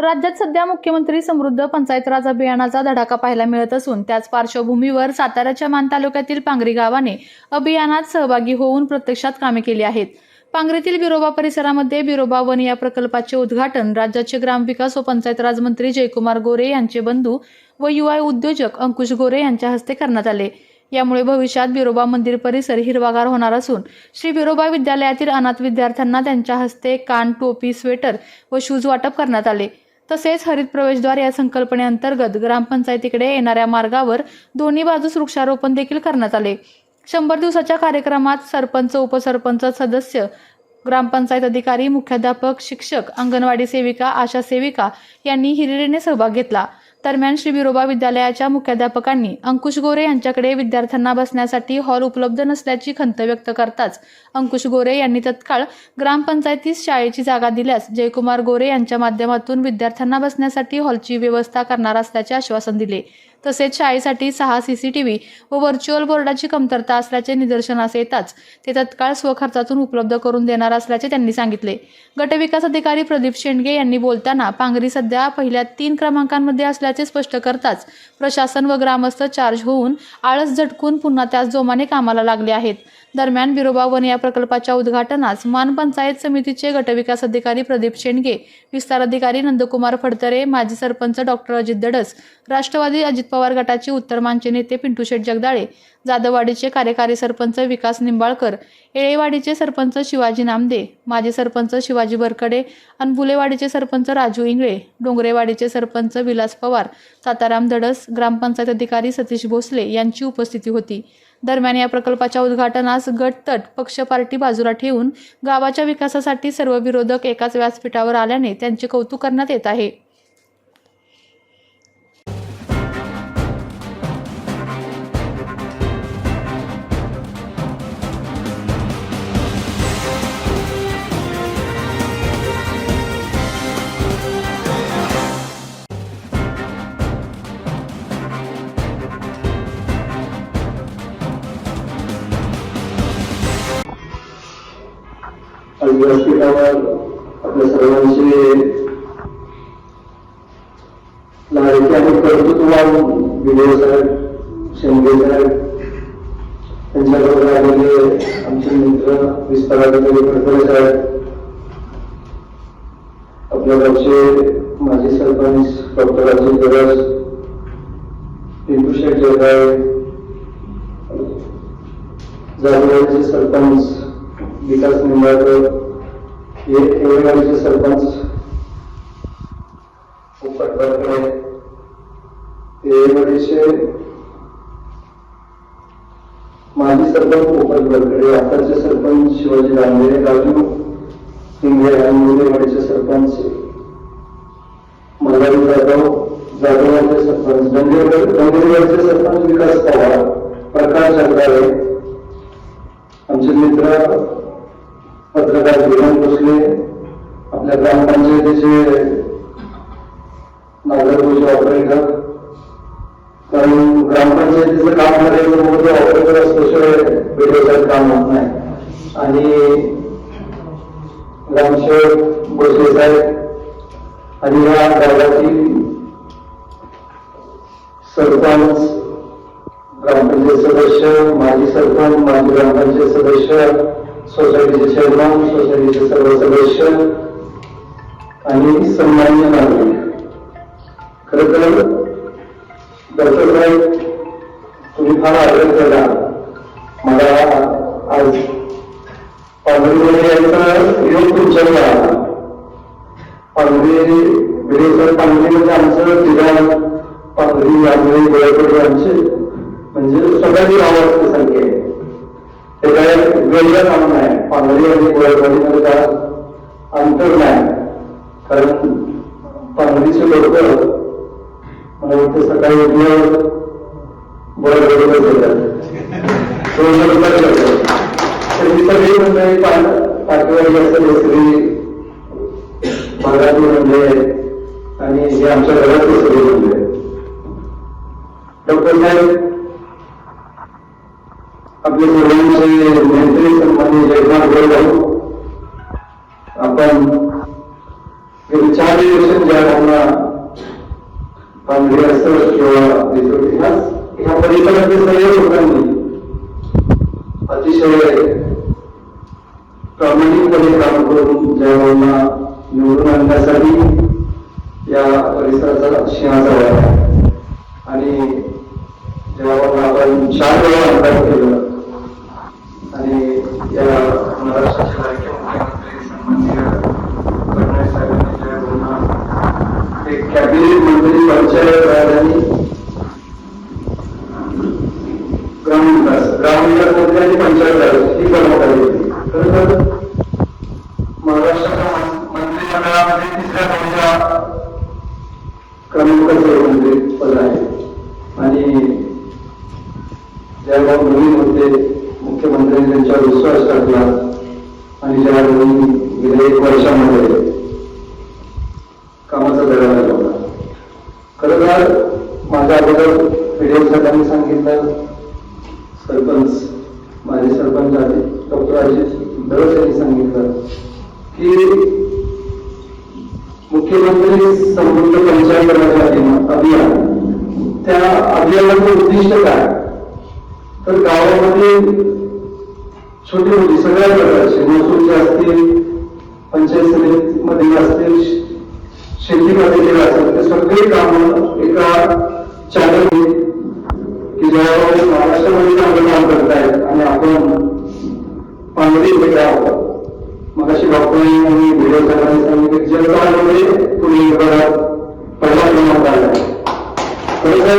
राज्यात सध्या मुख्यमंत्री समृद्ध पंचायत राज अभियानाचा धडाका पाहायला मिळत असून त्याच पार्श्वभूमीवर साताऱ्याच्या मान तालुक्यातील पांगरी गावाने अभियानात सहभागी होऊन प्रत्यक्षात कामे केली आहेत. पांगरीतील बिरोबा परिसरामध्ये बिरोबा वन या प्रकल्पाचे उद्घाटन राज्याचे ग्रामविकास व पंचायत राज मंत्री जयकुमार गोरे यांचे बंधू व युवा उद्योजक अंकुश गोरे यांच्या हस्ते करण्यात आले. यामुळे भविष्यात बिरोबा मंदिर परिसर हिरवागार होणार असून श्री बिरोबा विद्यालयातील अनाथ विद्यार्थ्यांना त्यांच्या हस्ते कान टोपी स्वेटर व शूज वाटप करण्यात आले. तसेच हरित प्रवेशद्वार या संकल्पनेअंतर्गत ग्रामपंचायतीकडे येणाऱ्या मार्गावर दोन्ही बाजूस वृक्षारोपण देखील करण्यात आले. शंभर दिवसाच्या कार्यक्रमात सरपंच उपसरपंच सदस्य ग्रामपंचायत अधिकारी मुख्याध्यापक शिक्षक अंगणवाडी सेविका आशा सेविका यांनी हिरिरीने सहभाग घेतला. दरम्यान श्री बिरोबा विद्यालयाच्या मुख्याध्यापकांनी अंकुश गोरे यांच्याकडे विद्यार्थ्यांना बसण्यासाठी हॉल उपलब्ध नसल्याची खंत व्यक्त करताच अंकुश गोरे यांनी तत्काळ ग्रामपंचायतीस शाळेची जागा दिल्यास जयकुमार गोरे यांच्या माध्यमातून विद्यार्थ्यांना बसण्यासाठी हॉलची व्यवस्था करणार असल्याचे आश्वासन दिले. तसेच शाळेसाठी सहा सीसीटीव्ही व व्हर्च्युअल बोर्डाची कमतरता असल्याचे निदर्शनास येताच ते तत्काळ स्वखर्चातून उपलब्ध करून देणार असल्याचे त्यांनी सांगितले. गटविकास अधिकारी प्रदीप शेंडगे यांनी बोलताना पांगरी सध्या पहिल्या तीन क्रमांकांमध्ये असल्याचे स्पष्ट करताच प्रशासन व ग्रामस्थ चार्ज होऊन आळस झटकून पुन्हा त्याच जोमाने कामाला लागले आहेत. दरम्यान बिरोबा वन या प्रकल्पाच्या उद्घाटनास मान पंचायत समितीचे गटविकास अधिकारी प्रदीप शेंडगे विस्तार अधिकारी नंदकुमार फडतरे माजी सरपंच डॉक्टर अजित दडस राष्ट्रवादी अजित पवार गटाचे उत्तर मानचे नेते पिंटू शेठ जगदाळे जाधववाडीचे कार्यकारी सरपंच विकास निंबाळकर येळेवाडीचे सरपंच शिवाजी नामदे माजी सरपंच शिवाजी बरकडे अनबुलेवाडीचे सरपंच राजू इंगळे डोंगरेवाडीचे सरपंच विलास पवार साताराम धडस ग्रामपंचायत अधिकारी सतीश भोसले यांची उपस्थिती होती. दरम्यान या प्रकल्पाच्या उद्घाटनास गटतट पक्ष पार्टी बाजूला ठेवून गावाच्या विकासासाठी सर्व विरोधक एकाच व्यासपीठावर आल्याने त्यांचे कौतुक करण्यात येत आहे. व्यासपीठावर आपल्या सर्वांचे लाडके आणि कर्तृत्ववान विजय साहेब शेंडे साहेब त्यांच्याबरोबर आलेले आमचे मित्र विस्ताराधिकारी फडफडे साहेब आपल्या गावचे माजी सरपंच डॉक्टर अजित गरज पिंटू शेठ जगाळे जागोवाडीचे सरपंच विकास निंबाळकर येळेवाडीचे सरपंच उपटवाडकडे येळेवाडीचे माजी सरपंच उपटवाडकडे आताचे सरपंच शिवाजी दांडे राजू हिंगे आणि मुलेवाडीचे सरपंच. मल्हारी जाधव जाधवांचे सरपंच. डंगेवाडी सरपंच विकास पवार प्रकाश जगदाळे. आमचे मित्र पत्रकार विराम भोसले आपल्या ग्रामपंचायतीचे नागरभूषे ऑपरेटर कारण ग्रामपंचायतीचं काम करायचं मोठं ऑपरेटर असल्याशिवाय वेगवेगळं काम होत नाही. आणि ग्रामसेवक भोसले साहेब. आणि या गावातील सरपंच ग्रामपंचायत सदस्य माजी सरपंच माजी ग्रामपंचायत सदस्य सोसायटीचे चेअरमन सोसायटीचे सर्व सदस्य आणि सन्मान्य नागरिक. खर तर डॉक्टर साहेब तुम्ही फार आग्रह केला. मला आज पांढरीमध्ये यायचं योग तुमच्याकडे आला पांढरी विरेश्वर पांढरी म्हणजे आमचं ठिकाण पांढरी आंधळी गोळ्याकडे आमचे म्हणजे सगळ्यांची नावाची संख्या आहे वेगळं काम नाही. पांढरी आणि गोळ्याकडे म्हणजे काय अंतर नाही. कारण पांढरीचे लोक मला वाटतं सकाळी उठल्यावर गोळ्याकडे येतात. दोन रुपये सगळी मंडळी असेल स्त्री भागातली आणि हे आमच्या घरातले सगळे म्हणजे डॉक्टर साहेब आपले सर्वांचे मंत्री सन्मान्य जयकुमार गोरगाव आपण गेली चार दिवस ज्या भावना पांढरे असत किंवा बिजोटी ह्याच ह्या परिसरातले सर्व लोकांनी अतिशय प्रामाणिकपणे काम करून ज्या भावना निवडून आणण्यासाठी या परिसराचा सिंहाचा वाटा आहे. आणि जेव्हा आपण चार वेळा अभ्यास केला आणि या महाराष्ट्राचे लाडके मुख्यमंत्री सन्माननीय फडणवीस साहेबांनी ज्या एक कॅबिनेट मंत्री पंचायत राज आणि ग्रामविकास ग्रामविकास मंत्री आणि पंचायत राज ही प्रमुख आली होती खरं तर महाराष्ट्राच्या मंत्रिमंडळामध्ये तिसऱ्या दर्जा क्रमांकाचे मंत्री पद आहे आणि ज्या नवीन होते मुख्यमंत्र्यांनी त्यांच्यावर विश्वास टाकला आणि ज्या नवीन गेल्या एक वर्षामध्ये कामाचा धडा लावला खरं तर माझ्या अगोदर व्हिडिओ साहेबांनी सांगितलं सरपंच माझे सरपंच आले डॉक्टर अजित दळस यांनी सांगितलं की मुख्यमंत्री समृद्ध पंचायत राज अभियान त्या अभियानाचं उद्दिष्ट काय तर गावामध्ये छोटी मोठी सगळ्या प्रकारचे महसूलचे असतील पंचायत समितीमध्ये असतील शेतीमध्ये जे असतात ते सगळे कामं एका चॅनल की ज्यावेळेस महाराष्ट्रामध्ये चांगलं काम करतायत आणि आपण पांगडी इथे आहोत. मग अशी डॉक्टरांनी आणि व्हिडिओ साहेबांनी सांगितलं की जनतामध्ये तुम्ही जगभरात पहिला क्रमांक आला. खरं तर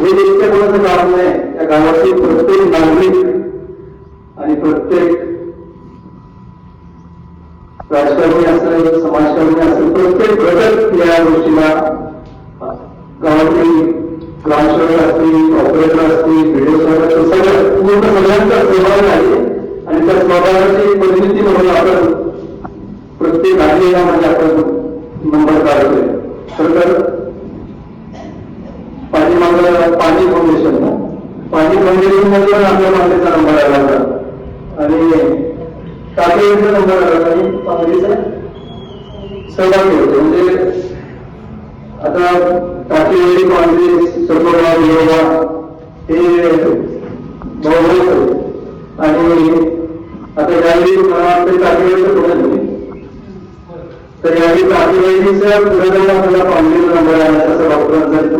हे देखील कोणाचं काम नाही? त्या गावातील प्रत्येक नागरिक आणि प्रत्येक राजकारणी असेल समाजकारणी असेल प्रत्येक घटक या गोष्टीला गावातील ग्रामसेवक असतील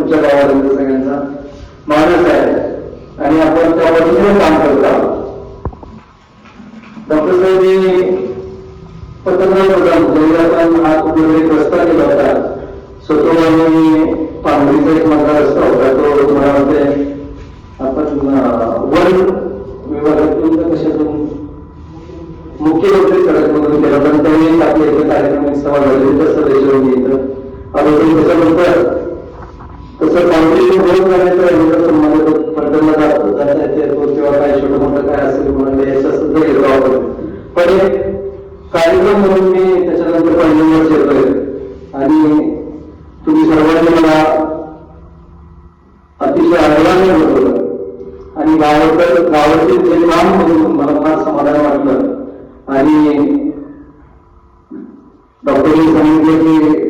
menjaga orang तुम्ही सर्वांनी मला अतिशय आदराने बोलवलं. आणि गावाकडं गावातील जे काम म्हणून मला फार समाधान वाटलं. आणि डॉक्टरनी सांगितलं की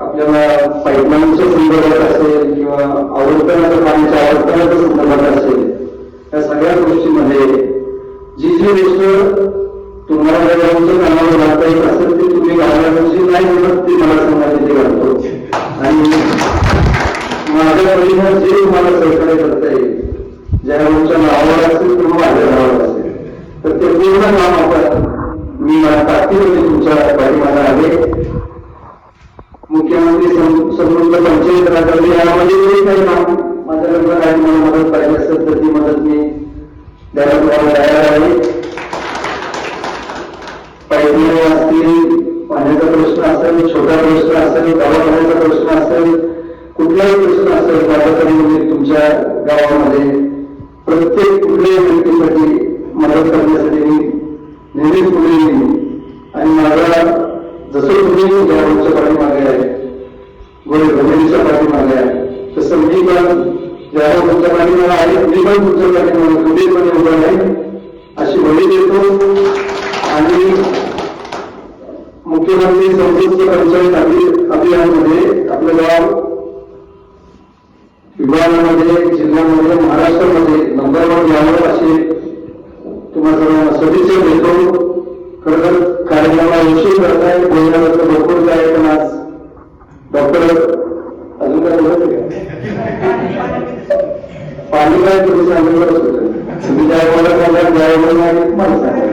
आपल्याला पाईपलाईनच्या संदर्भात असेल किंवा आवर्तनाच्या पाण्याच्या आवर्तनाच्या मुख्यमंत्री सम- समृद्ध पंचायत राज यामध्ये मी काही काम माझ्याकडनं काही मला मदत पाहिजे असेल तर ती मदत मी द्यायला तुम्हाला तयार आहे. पाईपलाईन असतील पाण्याचा प्रश्न असेल छोटा प्रश्न असेल दवाखान्याचा प्रश्न असेल कुठलाही प्रश्न असेल माझ्याकडे म्हणजे तुमच्या गावामध्ये प्रत्येक कुठल्याही व्यक्तीसाठी मदत करण्यासाठी मी नेहमीच पुढे येईन. आणि माझा जसं तुम्ही गावाच्या पाठीमागे आहे म्हणजे गोळे भजनीच्या पाठीमागे आहे. तसं मी पण ज्याला तुमच्या पाठीमागे आहे मी पण तुमच्या पाठीमागे खंबीरपणे उभा आहे. अशी बळी देतो. आणि मुख्यमंत्री संसद पंचायत अभि- अभियानमध्ये आपलं गाव विभागामध्ये जिल्ह्यामध्ये महाराष्ट्रामध्ये नंबर वन यावं असे तुम्हाला सर्वांना सदिच्छा देतो. खरं तर कार्यक्रमाला यशस्वी करताय बोलण्याबद्दल भरपूर कार्यक्रम आज डॉक्टर अजून काय बोलत पाणी काय तुम्ही सांगितलं तुम्ही ज्या वेळेला सांगा ज्या वेळेला मला सांगा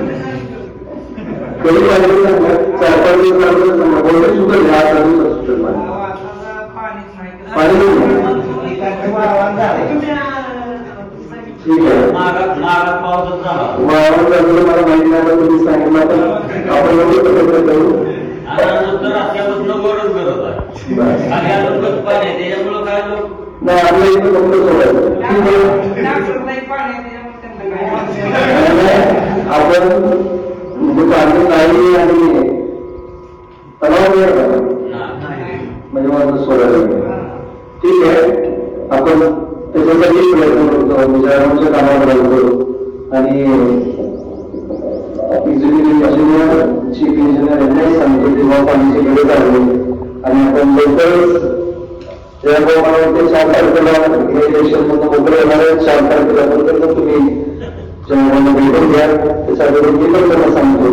कधी सांगा? चार पाच दिवस लागले सांगा? सुद्धा घ्या चालू पाणी. ठीक आहे. नागात मला माहिती नाही तुम्ही सांगितलं आपण आपण करू? नाही आपल्या फक्त सोडायचं आपण म्हणजे पाणी नाही आणि तलाव म्हणजे मला सोडायला ठीक आहे आपण त्याच्यासाठी प्रयत्न करतो विचारांच्या कामावर लागतो आणि इंजिनिअरिंग इंजिनियर चीफ इंजिनियर यांनाही सांगतो तेव्हा पाण्याची गरज आहे आणि आपण लवकरच या प्रमाणे चार तारखेला हे इलेक्शन मधून मोकळे होणार आहे. चार तारखेला नंतर तुम्ही जनगणना भेटून घ्या. त्याच्याबरोबर मी पण त्यांना सांगतो.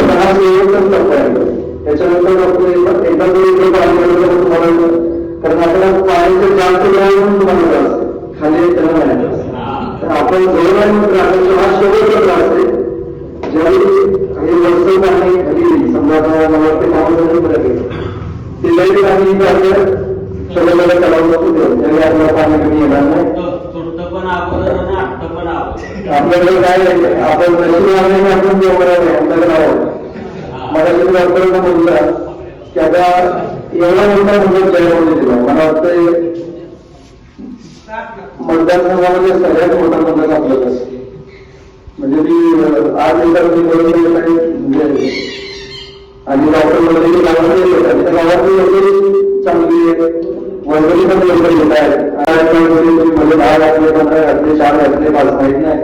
आणि हा नियोजन करता येतो त्याच्यानंतर आपण एकदा एकदा पाणी तुम्हाला कारण आपल्याला पाण्याचं जास्त प्रमाण पण तुम्हाला खाली त्याला नाही आपण जवळ त्रास हा शेवटचा त्रास बोलला की आता एवढा मोठा मुलं जयवणी दिला मला वाटतं मतदारसंघामध्ये सगळ्यात मोठा मतदार आपलं असते म्हणजे मी आज एका मी बरोबर काही आणि डॉक्टर की गावामध्ये येतात त्या गावातली लोक चांगली आहेत वर्गणी पण लोक येत आहेत मध्ये दहा घातले पंधरा घातले चार घातले पाच माहित नाही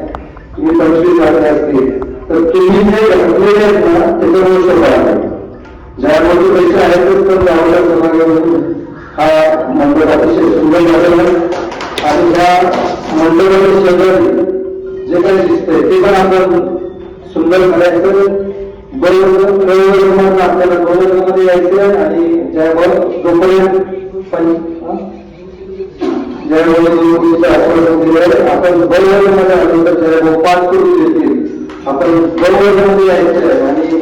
तुम्ही पंचवीस घातले असतील तर तुम्ही जे घातलेले आहेत ना त्याच्यामुळे नाही ज्यामध्ये पैसे आहेतच तर गावाला समाजामधून हा मंडळ अतिशय सुंदर झालेला आहे. आणि ह्या मंडपाच्या सगळं जे काही दिसतंय ते पण आपण सुंदर करायचं बरोबर बरोबर आपल्याला बरोबर यायचं आणि ज्यावर जोपर्यंत पण ज्यावेळेस आश्वासन दिलं आपण बरोबर मध्ये आलो तर ज्यावेळेस पाच करून देतील आपण बरोबर मध्ये यायचं आणि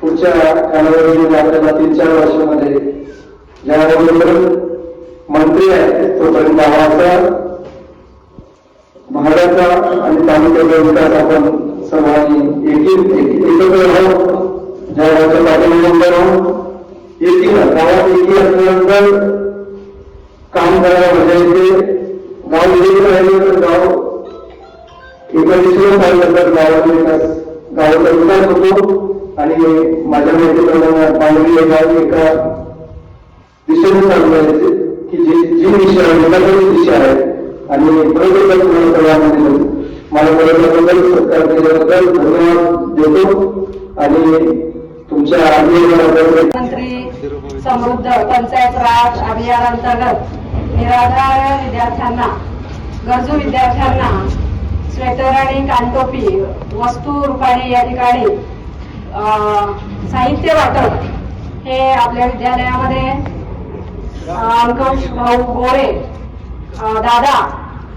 पुढच्या कालावधीमध्ये आपल्याला तीन चार वर्षामध्ये ज्यावेळेस मंत्री आहे तोपर्यंत गावाचा भागाचा आणि तालुक्याचा विकास आपण सर्वांनी एकी एकत्र राहू. ज्या गावच्या राहू एकी गावात एकी असल्यानंतर काम करायला म्हणजे मजा येते गाव विजयी राहिले तर गाव एका दिशेने पाहिलं तर गावाचा विकास गावाचा विकास होतो. आणि माझ्या माहितीप्रमाणे पांढरी हे गाव एका दिशेने चालू आहे की जी जी दिशा आहे मुलाकडे दिशा आहे. आणि बरोबर तुम्हाला मला बरोबर सत्कार केल्याबद्दल धन्यवाद देतो. आणि तुमच्या आग्रहाबद्दल मंत्री समृद्ध पंचायत राज अभियानांतर्गत निराधार विद्यार्थ्यांना गरजू विद्यार्थ्यांना स्वेटर आणि कानटोपी वस्तू रुपाने या ठिकाणी साहित्य वाटप हे आपल्या विद्यालयामध्ये अंकुश भाऊ गोरे दादा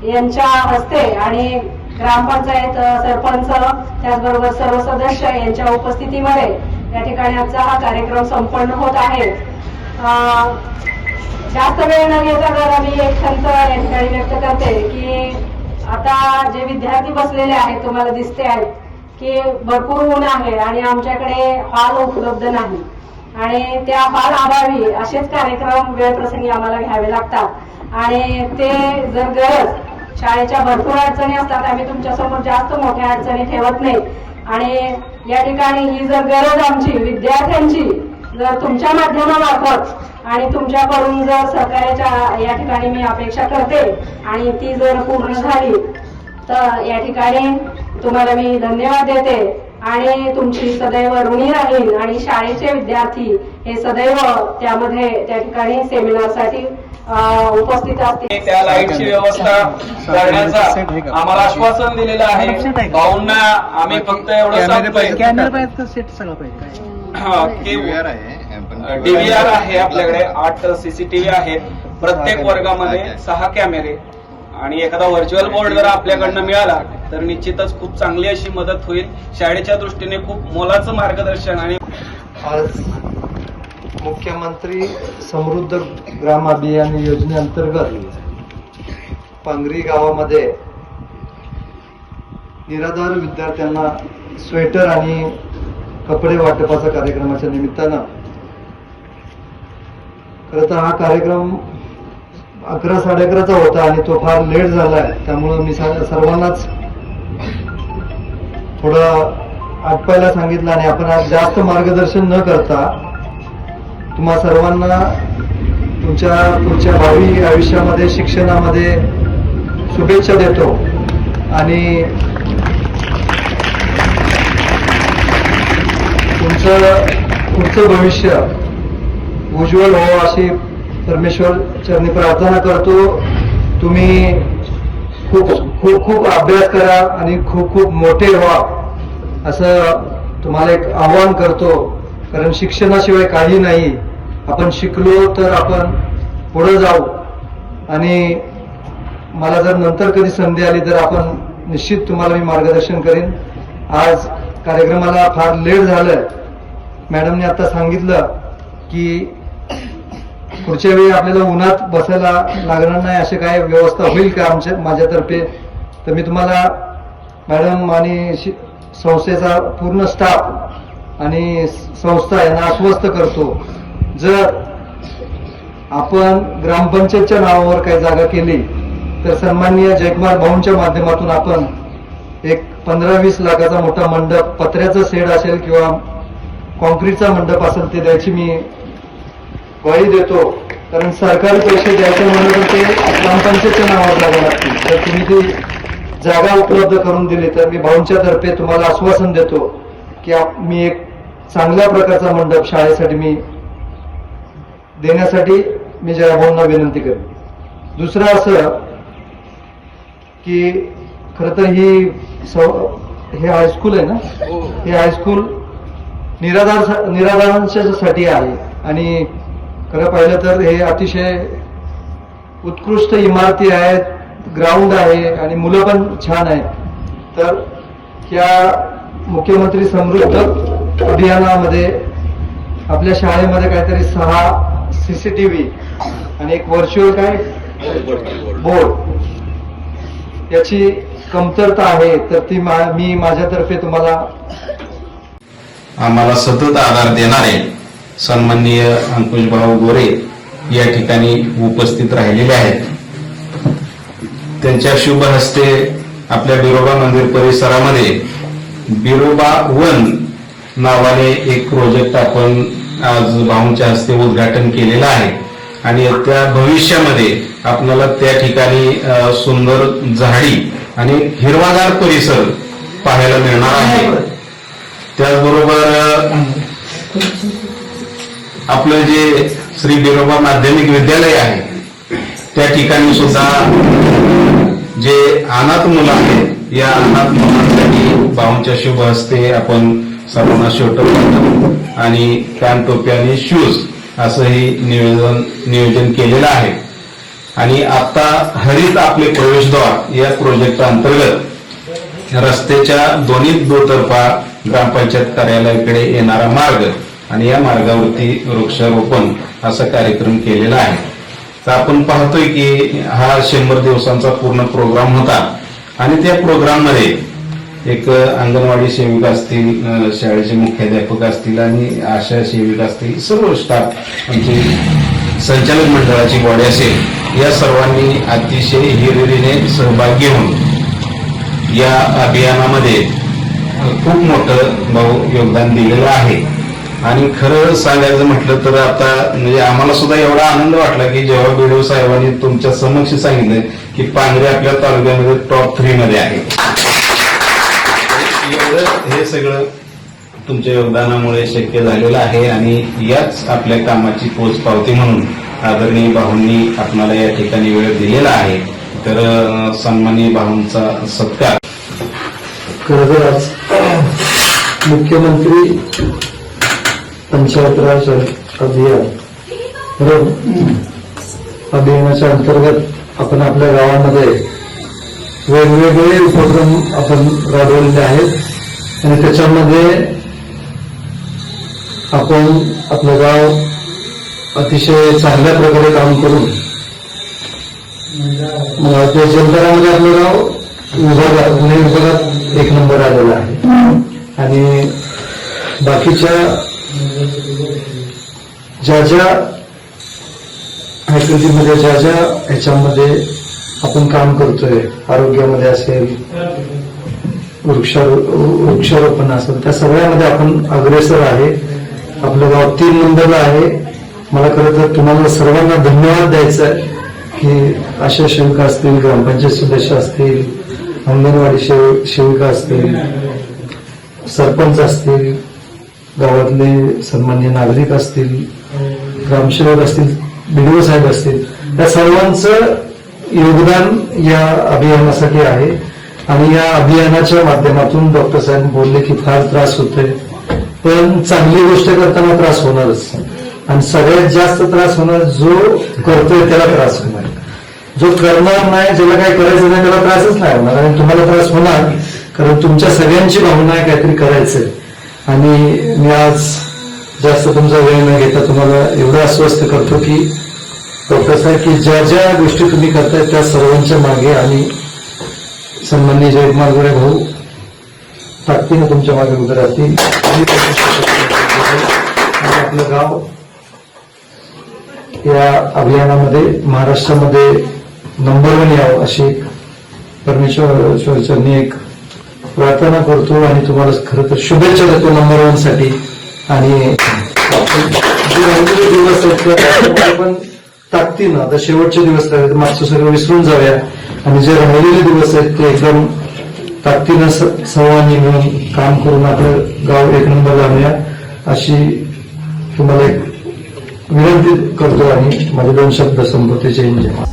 यांच्या हस्ते आणि ग्रामपंचायत सरपंच त्याचबरोबर सर्व सदस्य यांच्या उपस्थितीमध्ये या ठिकाणी आजचा हा कार्यक्रम संपन्न होत आहे. जास्त वेळ न घेता जर मी एक खंत या ठिकाणी व्यक्त करते की आता जे विद्यार्थी बसलेले आहेत तुम्हाला दिसते आहेत की भरपूर ऊन आहे आणि आमच्याकडे हॉल उपलब्ध नाही. आणि त्या हॉल अभावी असेच कार्यक्रम वेळप्रसंगी आम्हाला घ्यावे लागतात. आणि ते जर गरज शाळेच्या भरपूर अडचणी असतात आम्ही तुमच्यासमोर जास्त मोठ्या अडचणी ठेवत नाही. आणि या ठिकाणी ही जर गरज आमची विद्यार्थ्यांची जर तुमच्या माध्यमामार्फत आणि तुमच्याकडून जर सहकार्याच्या या ठिकाणी मी अपेक्षा करते आणि ती जर पूर्ण झाली तर या ठिकाणी तुम्हाला मी धन्यवाद देते. आणि तुमची सदैव ऋणी राहील आणि शाळेचे विद्यार्थी हे सदैव त्यामध्ये त्या ठिकाणी सेमिनारसाठी उपस्थित असतील. त्या लाईटची व्यवस्था करण्याचा आम्हाला आश्वासन दिलेलं आहे. भाऊंना आम्ही फक्त एवढं सांगतोय. डीव्हीआर आहे आपल्याकडे. आठ सीसीटीव्ही आहेत प्रत्येक वर्गामध्ये सहा कॅमेरे. आणि एखादा व्हर्च्युअल बोर्ड जर आपल्याकडनं मिळाला तर निश्चितच खूप चांगली अशी मदत होईल. शाळेच्या दृष्टीने खूप मोलाचं मार्गदर्शन आणि आज मुख्यमंत्री समृद्ध ग्राम अभियान योजनेअंतर्गत पांगरी गावामध्ये निराधार विद्यार्थ्यांना स्वेटर आणि कपडे वाटपाचा कार्यक्रमाच्या निमित्तानं खरं तर हा कार्यक्रम अकरा साडे अकराचा होता आणि तो फार लेट झालाय. त्यामुळं मी सर्वांनाच थोडं आटपायला सांगितलं आणि आपण आज जास्त मार्गदर्शन न करता तुम्हा सर्वांना तुमच्या तुमच्या भावी आयुष्यामध्ये शिक्षणामध्ये शुभेच्छा देतो. आणि तुमचं तुमचं भविष्य उज्ज्वल हो अशी परमेश्वर चरणी प्रार्थना करतो. तुम्ही खूप खूप खूप अभ्यास करा आणि खूप खूप मोठे व्हा. असं तुम्हाला एक आव्हान करतो. कारण शिक्षणाशिवाय काही नाही. आपण शिकलो तर आपण पुढं जाऊ. आणि मला जर नंतर कधी संधी आली तर आपण निश्चित तुम्हाला मी मार्गदर्शन करेन. आज कार्यक्रमाला फार लेट झालं. मॅडमने आता सांगितलं की पुढच्या वेळी आपल्याला उन्हात बसायला लागणार नाही अशी काय व्यवस्था होईल का आमच्या माझ्यातर्फे? तर मी तुम्हाला मॅडम आणि संस्थेचा पूर्ण स्टाफ आणि संस्था यांना आश्वस्त करतो. जर आपण ग्रामपंचायतच्या नावावर काही जागा केली तर सन्माननीय जयकुमार भाऊंच्या माध्यमातून आपण एक पंधरा वीस लाखाचा मोठा मंडप पत्र्याचं शेड असेल किंवा कॉन्क्रीटचा मंडप असेल ते द्यायची मी ग्वाही देतो. कारण सरकारी पैसे द्यायचे म्हणलं तर ते ग्रामपंचायतच्या नावावर जागा लागतील. तर तुम्ही ती जागा उपलब्ध करून दिली तर मी भाऊंच्या तर्फे तुम्हाला आश्वासन देतो की मी एक चांगल्या प्रकारचा मंडप शाळेसाठी मी देण्यासाठी मी जयाभाऊंना विनंती करेन. दुसरं असं की खर तर ही सव- हे हायस्कूल आहे ना? हे. हायस्कूल निराधार निराधारांच्यासाठी आहे. आणि खरं पाहिलं तर हे अतिशय उत्कृष्ट इमारती आहेत ग्राउंड आहे आणि मुलं पण छान आहेत. तर या मुख्यमंत्री समृद्ध अभियानामध्ये आपल्या शाळेमध्ये काहीतरी सहा सी सी टी व्ही आणि एक व्हर्च्युअल काय? बोर्ड याची कमतरता आहे तर ती मा- मी माझ्यातर्फे तुम्हाला आम्हाला सतत आधार देणारे सन्माननीय अंकुशभाऊ गोरे या ठिकाणी उपस्थित राहिलेले आहेत. त्यांच्या शुभ हस्ते आपल्या बिरोबा मंदिर परिसरामध्ये बिरोबा वन नावाने एक प्रोजेक्ट आपण आज भाऊंच्या हस्ते उद्घाटन केलेलं आहे. आणि त्या भविष्यामध्ये आपल्याला त्या ठिकाणी सुंदर झाडी आणि हिरवागार परिसर पाहायला मिळणार आहे. त्याचबरोबर आपलं जे श्री बिरोबा माध्यमिक विद्यालय आहे त्या ठिकाणी सुद्धा जे अनाथ मुलं आहेत या अनाथ मुलांसाठी बाहूंच्या शुभ हस्ते आपण सर्वांना शोट आणि कान टोपी आणि शूज असंही नियोजन नियोजन केलेलं आहे. आणि आता हरित आपले प्रवेशद्वार या प्रोजेक्ट अंतर्गत रस्त्याच्या दोन्ही दुतर्फा ग्रामपंचायत कार्यालयाकडे येणारा मार्ग आणि या मार्गावरती वृक्षारोपण असा कार्यक्रम केलेला आहे. तर आपण पाहतोय की हा शंभर दिवसांचा पूर्ण प्रोग्राम होता. आणि त्या प्रोग्राममध्ये एक अंगणवाडी सेविका असतील शाळेचे मुख्याध्यापक असतील आणि आशा सेविका असतील सर्व स्टाफ आमची संचालक मंडळाची बॉडी असेल या सर्वांनी अतिशय हिरिरीने सहभाग घेऊन या अभियानामध्ये खूप मोठं भाऊ योगदान दिलेलं आहे. आणि खरं सांगायचं म्हटलं तर आता म्हणजे आम्हाला सुद्धा एवढा आनंद वाटला की जेव्हा बीडीओ साहेबांनी तुमच्या समक्ष सांगितलं की पांगरे आपल्या तालुक्यामध्ये टॉप थ्री मध्ये आहे. एवढं हे सगळं तुमच्या योगदानामुळे शक्य झालेलं आहे आणि याच आपल्या कामाची पोच पावती म्हणून आदरणीय भाऊंनी आपणाला या ठिकाणी वेळ दिलेला आहे. तर अं, सन्माननीय भाऊंचा सत्कार. खरं तर आज मुख्यमंत्री पंचायतराज अभियान अभियानाच्या अंतर्गत आपण आपल्या गावामध्ये वेगवेगळे उपक्रम आपण राबवलेले आहेत. आणि त्याच्यामध्ये आपण आपलं गाव अतिशय चांगल्या प्रकारे काम करून म्हणजे त्या जलदारामध्ये आपलं गाव विभागात पुणे म्हणजे विभागात एक नंबर आलेला आहे. आणि बाकीच्या ज्या ज्या ऍक्टिव्हिटीमध्ये ज्या ज्या ह्याच्यामध्ये आपण काम करतोय आरोग्यामध्ये असेल वृक्षारो वृक्षारोपण असेल त्या सगळ्यामध्ये आपण अग्रेसर आहे. आपलं गाव तीन नंबरला आहे. मला खरं तर तुम्हाला सर्वांना धन्यवाद द्यायचा आहे की आशा सेविका असतील ग्रामपंचायत सदस्य असतील अंगणवाडी सेव सेविका असतील सरपंच असतील गावातले सन्मान्य नागरिक असतील ग्रामसेवक असतील बीडीओ साहेब असतील त्या सर्वांचं योगदान या अभियानासाठी आहे. आणि या अभियानाच्या माध्यमातून डॉक्टर साहेब बोलले की फार त्रास होतोय. पण चांगली गोष्ट करताना त्रास होणारच. आणि सगळ्यात जास्त त्रास होणार जो करतोय त्याला त्रास होणार. जो करणार नाही ज्याला काही करायचं नाही त्याला त्रासच नाही होणार. आणि तुम्हाला त्रास होणार कारण तुमच्या सगळ्यांची भावना आहे काहीतरी करायचंय. आणि मी आज जास्त तुमचा वेळ न घेता तुम्हाला एवढं अस्वस्थ करतो की डॉक्टर साहेब की ज्या ज्या गोष्टी तुम्ही करताय त्या सर्वांच्या मागे आणि सन्मान्य जयकुमार गोरे भाऊ ताकदीनं तुमच्या मागे उभे राहतील. आणि आपलं गाव या अभियानामध्ये महाराष्ट्रामध्ये नंबर वन यावं अशी एक परमेश्वर चरणी एक प्रार्थना करतो आणि तुम्हाला खरं तर शुभेच्छा देतो नंबर वनसाठी. आणि जे दिवस आहेत आपण ताकदीनं आता शेवटचे दिवस राहिले मागचं सगळं विसरून जाऊया. आणि जे राहिलेले दिवस आहेत ते एकदम ताकदीनं स- सर्वांनी मिळून काम करून आपलं गाव एक नंबर लावूया अशी तुम्हाला एक विनंती करतो आणि माझे दोन शब्द संपवते. जय जय